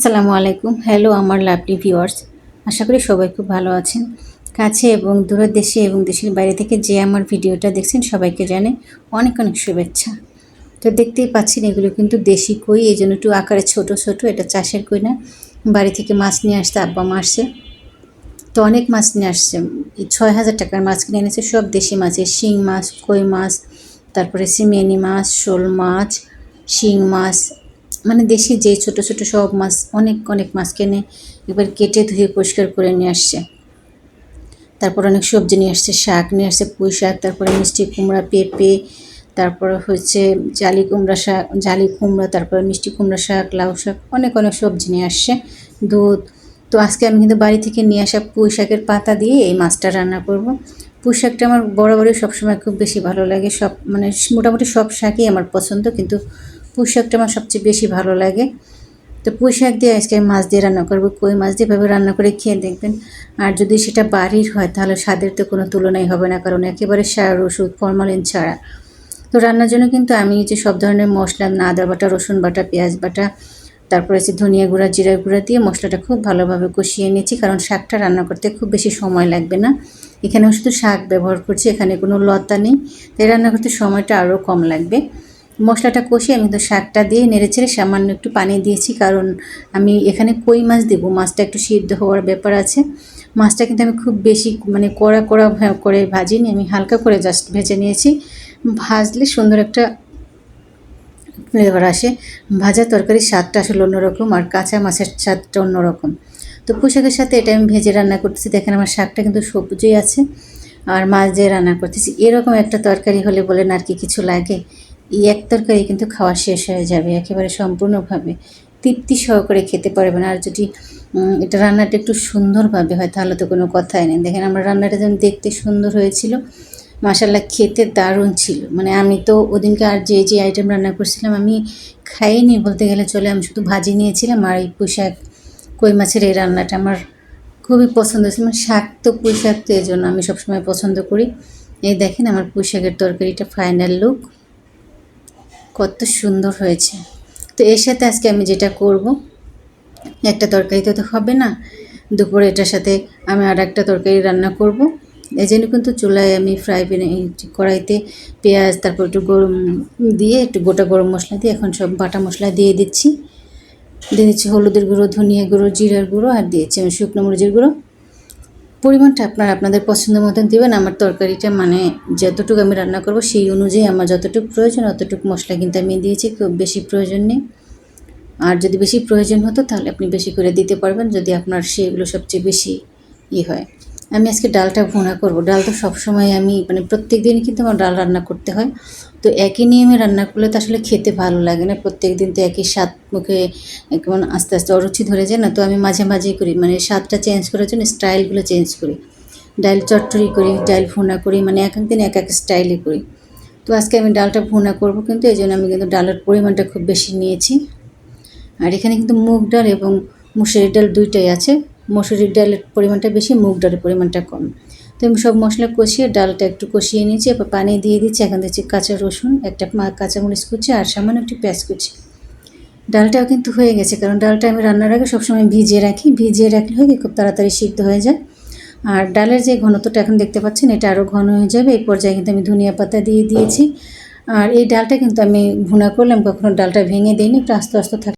আসসালামু আলাইকুম। হ্যালো আমার লাভলি ভিউয়ার্স আশা করি সবাই খুব ভালো আছেন। কাছে এবং দূরের দেশে এবং দেশের বাইরে থেকে যে আমার ভিডিওটা দেখছেন সবাইকে জানে অনেক অনেক শুভেচ্ছা। তো দেখতেই পাচ্ছেন, এগুলো কিন্তু দেশি কই, এই জন্য একটু আকারে ছোট ছোট, এটা চাষের কই না। বাড়ি থেকে মাছ নিয়ে আসতে আব্বা মা তো অনেক মাছ নিয়ে আসছে। ছয় হাজার টাকার মাছ কিনে এনেছে, সব দেশি মাছের শিং মাছ, কই মাছ, তারপরে সিমেনি মাছ, শোল মাছ, শিং মাছ মানে দেশি যে ছোট ছোট সব মাছ, অনেক অনেক মাছ কিনে এবার কেটে ধুয়ে পরিষ্কার করে নিয়ে আসছে। তারপর অনেক সবজি নিয়ে আসছে, শাক নিয়ে আসছে, পুঁই শাক, তারপরে মিষ্টি কুমড়া, পেঁপে, তারপরে হচ্ছে জালি কুমড়া শাক, জালি কুমড়া, তারপরে মিষ্টি কুমড়া শাক, লাউ শাক, অনেক অনেক সবজি নিয়ে আসছে। দুধ, তো আজকে আমি কিন্তু বাড়ি থেকে নিয়ে আসা পুঁই শাকের পাতা দিয়ে এই মাছটা রান্না করব। পুঁই শাকটা আমার বরাবরই সবসময় খুব বেশি ভালো লাগে, সব মানে মোটামুটি সব শাকই আমার পছন্দ, কিন্তু পুঁই শাকটা আমার সবচেয়ে বেশি ভালো লাগে। তো পুঁই শাক দিয়ে আজকে আমি মাছ দিয়ে রান্না করব। কই মাছ দিয়ে এভাবে রান্না করে খেয়ে দেখবেন। আর যদি সেটা বাড়ির হয়, তাহলে স্বাদের তো কোনো তুলনাই হবে না, কারণ একেবারে সার ওষুধ ফরমালিন ছাড়া। তো রান্নার জন্য কিন্তু আমি যে সব ধরনের মশলা না আদা বাটা, রসুন বাটা, পেঁয়াজ বাটা, তারপরে হচ্ছে ধনিয়া গুঁড়া জিরা গুঁড়া দিয়ে মশলাটা খুব ভালোভাবে কষিয়ে নিয়েছি, কারণ শাকটা রান্না করতে খুব বেশি সময় লাগবে না। এখানেও শুধু শাক ব্যবহার করছি, এখানে কোনো লতা নেই। তাই রান্না করতে সময়টা আরও কম লাগবে। মশলাটা কষিয়ে আমি কিন্তু শাকটা দিয়ে নেড়েচেড়ে সামান্য একটু পানি দিয়েছি, কারণ আমি এখানে কই মাছ দেবো? মাছটা একটু সিদ্ধ হওয়ার ব্যাপার আছে। মাছটা কিন্তু আমি খুব বেশি মানে কড়া কড়া করে ভাজিনি, আমি হালকা করে জাস্ট ভেজে নিয়েছি। ভাজলে সুন্দর একটা ফ্লেভার আসে। ভাজা তরকারির স্বাদটা আসলে অন্যরকম আর কাঁচা মাছের স্বাদটা অন্যরকম। তো পোশাকের সাথে এটা আমি ভেজে রান্না করতেছি। দেখেন আমার শাকটা কিন্তু সবুজই আছে আর মাছ দিয়ে রান্না করতেছি। এরকম একটা তরকারি হলে বলেন আর কি কিছু লাগে? এই এক তরকারি কিন্তু খাওয়া শেষ হয়ে যাবে, একেবারে সম্পূর্ণভাবে তৃপ্তি সহকারে খেতে পারবেন। আর যদি এটা রান্নাটা একটু সুন্দরভাবে হয়, তাহলে তো কোনো কথাই নেই। দেখেন, আমার রান্নাটা যেন দেখতে সুন্দর হয়েছিল। মাসাল্লাহ খেতে দারুণ ছিল। মানে আমি তো ওদিনকে আর যে যে আইটেম রান্না করছিলাম, আমি খাইনি বলতে গেলে চলে, আমি শুধু ভাজি নিয়েছিলাম আর এই পোশাক কই মাছের এই রান্নাটা আমার খুবই পছন্দ হয়েছিল মানে শাক তো পুঁই শাক তো এই জন্য আমি সবসময় পছন্দ করি। এই দেখেন, আমার পুঁই শাকের তরকারিটা ফাইনাল লুক কত সুন্দর হয়েছে। তো এর সাথে আজকে আমি যেটা করব, একটা তরকারিতে তো হবে না, দুপুরে এটার সাথে আমি আর একটা তরকারি রান্না করব। এই জন্য কিন্তু চুলায় আমি ফ্রাই প্যানে কড়াইতে পেঁয়াজ, তারপর একটু গরম দিয়ে একটু গোটা গরম মশলা দিয়ে এখন সব বাটা মশলা দিয়ে দিচ্ছি। দিয়ে দিচ্ছি হলুদের গুঁড়ো, ধনিয়া গুঁড়ো, জিরার গুঁড়ো, আর দিয়েছি আমি শুকনো মরিচের গুঁড়ো। পরিমাণটা আপনারা আপনাদের পছন্দ মতন দেবেন, আমার তরকারিটা মানে যতটুকু আমি রান্না করব সেই অনুযায়ী আমার যতটুকু প্রয়োজন, অতটুকু মশলা কিন্তু আমি দিয়েছি, খুব বেশি প্রয়োজন নেই। আর যদি বেশি প্রয়োজন হতো তাহলে আপনি বেশি করে দিতে পারবেন যদি আপনার সেগুলো সবচেয়ে বেশি ই হয়। আমি আজকে ডালটা ভুনা করব। ডাল তো সবসময় আমি মানে প্রত্যেক দিনই কিন্তু আমার ডাল রান্না করতে হয়। তো একই নিয়মে রান্না করলে তো আসলে খেতে ভালো লাগে না। প্রত্যেক দিন তো একই স্বাদ মুখে কেমন আস্তে আস্তে অরুচি ধরে যায় না। তো আমি মাঝে মাঝেই করি মানে স্বাদটা চেঞ্জ করার জন্য স্টাইলগুলো চেঞ্জ করি। ডাল চটচড়ি করি, ডাল ভুনা করি মানে এক এক দিন এক এক স্টাইলে করি। তো আজকে আমি ডালটা ভুনা করব কিন্তু এই জন্য আমি কিন্তু ডালের পরিমাণটা খুব বেশি নিয়েছি। আর এখানে কিন্তু মুগ ডাল এবং মুসুরির ডাল দুইটাই আছে। মসুরির ডালের পরিমাণটা বেশি, মুগ ডালের পরিমাণটা কম। তো আমি সব মশলা কষিয়ে ডালটা একটু কষিয়ে নিয়েছি এবার পানি দিয়ে দিচ্ছি। এখন দিচ্ছি কাঁচা রসুন, একটা কাঁচামরিচ কুচি আর সামান্য একটু পেঁয়াজ কুচি। ডালটাও কিন্তু হয়ে গেছে, কারণ ডালটা আমি রান্নার আগে সবসময় ভিজিয়ে রাখি। ভিজিয়ে রাখলে হয় কি, খুব তাড়াতাড়ি সিদ্ধ হয়ে যায়। আর ডালের যে ঘনত্বটা এখন দেখতে পাচ্ছেন, এটা আরও ঘন হয়ে যাবে। এই পর্যায়ে কিন্তু আমি ধনিয়া পাতা দিয়ে দিয়েছি। আর এই ডালটা কিন্তু আমি ভুনা করলাম, কখনো ডালটা ভেঙে দিইনি, একটু আস্তে আস্তে থাকে